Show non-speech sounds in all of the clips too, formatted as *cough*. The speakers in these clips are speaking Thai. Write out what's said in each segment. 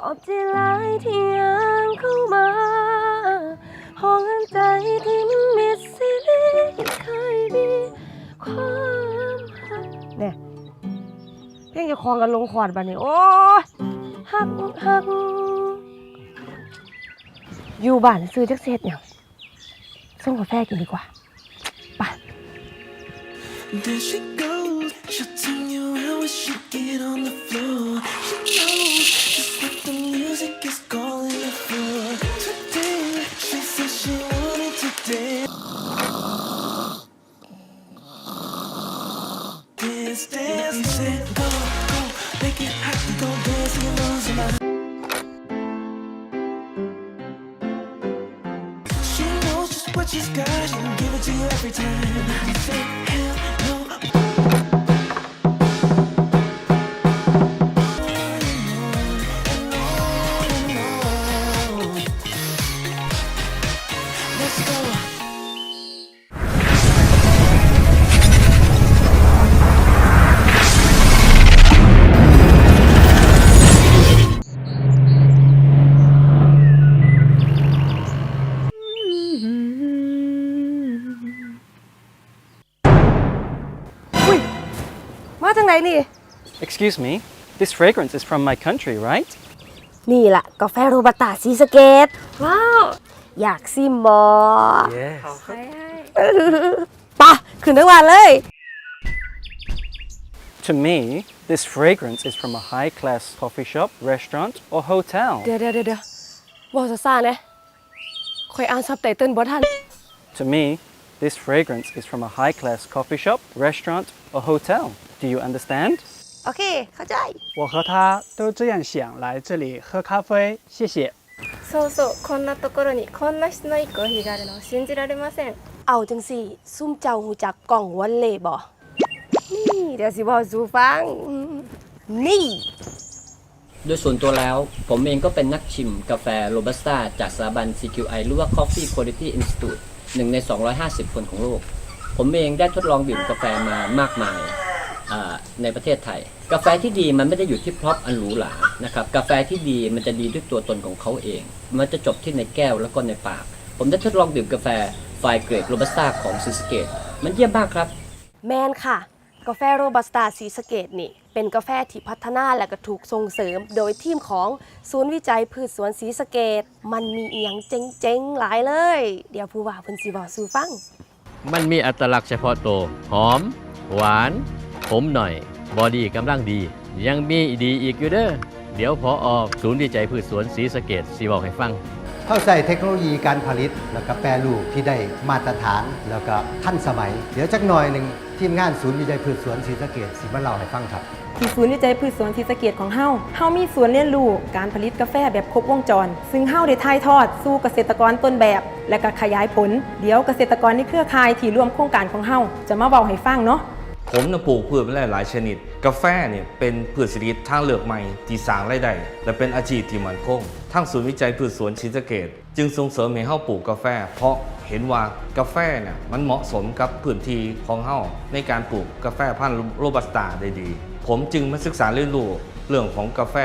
ขอบใจหลายที่ยังเข้ามาห้องใจที่มันมิดซีรีส์เคยมีความหักเนี่ยเพลงจะคลองกันลงคอร์ดบันนี้โอ้หักหักอยู่บ้านซื้อจักเซตเนี่ยส่งกาแฟกินดีกว่า There she goes, she'll turn you around when she get on the Dance, dance, you said go, go, make it hot, go dance, you know somebody. She knows just what she's got, she can give it to you every time. Say hell no, Let's go. มาจากไหนนี่ Excuse me, this fragrance is from my country, right? นี่ล่ะ กาแฟโรบัสต้าซีสะเกต ว้าว อยากซิมบอ Yes. ปะขึ้นทั้งวันเลย *laughs* To me, this fragrance is from a high class coffee shop, restaurant, or hotel. เดี๋ยวเดี๋ยวเดี๋ยวบอกซะซ่าๆนะคอยอ่านซับไตเติ้ลบ่ทัน To me, this fragrance is from a high class coffee shop, restaurant, or hotel. Do you understand? โอเค เข้าใจ 我和他都这样想来这里喝咖啡，谢谢。そうそうこんなところにこんな質のいいコーヒーがあるのを信じられません เอาจังสี่ ซุ่มเจ้าหูจักกล่องวันเล่บ่นี่ เดี๋ยวสิบอกสู่ฟัง นี่ โดยส่วนตัวแล้ว ผมเองก็เป็นนักชิมกาแฟโรบัสต้าจากสถาบัน CQI หรือว่า Coffee Quality Institute หนึ่งใน 250 คนของโลก ผมเองได้ทดลองดื่มกาแฟมามากมายอ่า ในประเทศไทย กาแฟที่ดีมันไม่ได้อยู่ที่พร็อพอันหรูหรานะครับกาแฟที่ดีมันจะดีด้วยตัวตนของเขาเอง มันจะจบที่ในแก้วแล้วก็ในปาก ผมได้ทดลองดื่มกาแฟไฟเกรดโรบัสต้าของซิสเกต มันเยี่ยมมากครับ แมนค่ะ กาแฟโรบัสต้าสีสะเกตนี่ เป็นกาแฟที่พัฒนาและก็ถูกส่งเสริม โดยทีมของศูนย์วิจัยพืชสวนสีสะเกต มันมีอีหยังเจ๋งๆหลายเลย เดี๋ยวผู้ว่าเพิ่นสิบอกสู่ฟัง มันมีอัตลักษณ์เฉพาะตัวหอม หวาน ขมหน่อย บอดี้กำลังดี ยังมีดีอีกอยู่เด้อเดี๋ยวพอออกศูนย์วิจัยพืชสวนสีสะเกดสีบอกให้ฟังเข้าใส่เทคโนโลยีการผลิต แล้วก็แปรรูปที่ได้มาตรฐานแล้วก็ทันสมัย เดี๋ยวจักหน่อยหนึ่งทีมงานศูนย์วิจัยพืชสวนศรีสะเกดสิมาเล่าให้ฟังครับที่ศูนย์วิจัยพืชสวนศรีสะเกดของเฮาเฮามีสวนเรียนรู้การผลิตกาแฟแบบครบวงจร ซึ่งเฮาได้ถ่ายทอดสู่เกษตรกรต้นแบบ และก็ขยายผล เดี๋ยวเกษตรกรในเครือข่ายที่ร่วมโครงการของเฮาจะมาเว้าให้ฟังเนาะ ผมนะปลูกพืชไว้หลายชนิด กาแฟเนี่ยเป็นพืชเศรษฐกิจทางเลือกใหม่ที่สร้างรายได้และเป็นอาชีพที่มั่นคงทางศูนย์วิจัยพืชสวนชิสเกต จึงส่งเสริมให้เฮาปลูกกาแฟ เพราะเห็นว่ากาแฟเนี่ยมันเหมาะสมกับพื้นที่ของเฮาในการปลูกกาแฟพันธุ์โรบัสต้าได้ดี ผมจึงมาศึกษาเรียนรู้เรื่องของกาแฟ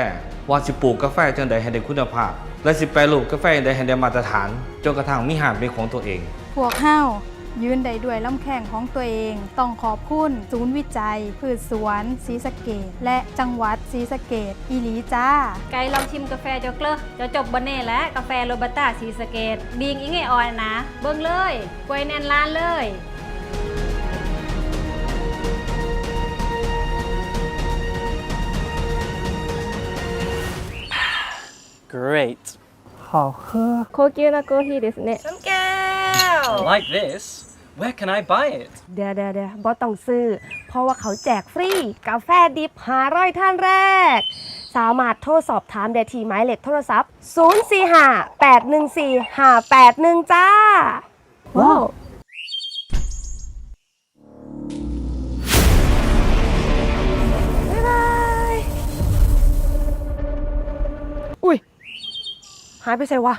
ว่าสิปลูกกาแฟจังใดให้ได้คุณภาพ และสิแปรรูปกาแฟจังใดให้ได้มาตรฐานจนกระทั่งมีหานเป็นของตัวเองพวกเฮา ยืนได้ด้วยลำแข้งของตัวเอง ต้องขอบคุณ ศูนย์วิจัย พืชสวนศรีสะเกดและจังหวัดศรีสะเกดอีหลีจ้า ไกด์ลองชิมกาแฟเจ้าเกลือเจะจบบนเน่และกาแฟโรบัสต้าสีสะเกตดีงอิงไอออยนะ เบิ่งเลยกล้วยแน่นล้านเลย Great. 好喝。高級なコーヒーですね น้ำแก้ว Like this? Where can I buy it? เดี๋ยวเดี๋ยวเดี๋ยวบอต้องซื้อ เพราะว่าเขาแจกฟรี กาแฟดิบหาร้อยท่านแรก สามารถโทรสอบถามได้ที่หมายเลขโทรศัพท์ 045 814 581 จ้า ว้าว บ๊ายบาย อุ้ย หายไปใส่วะ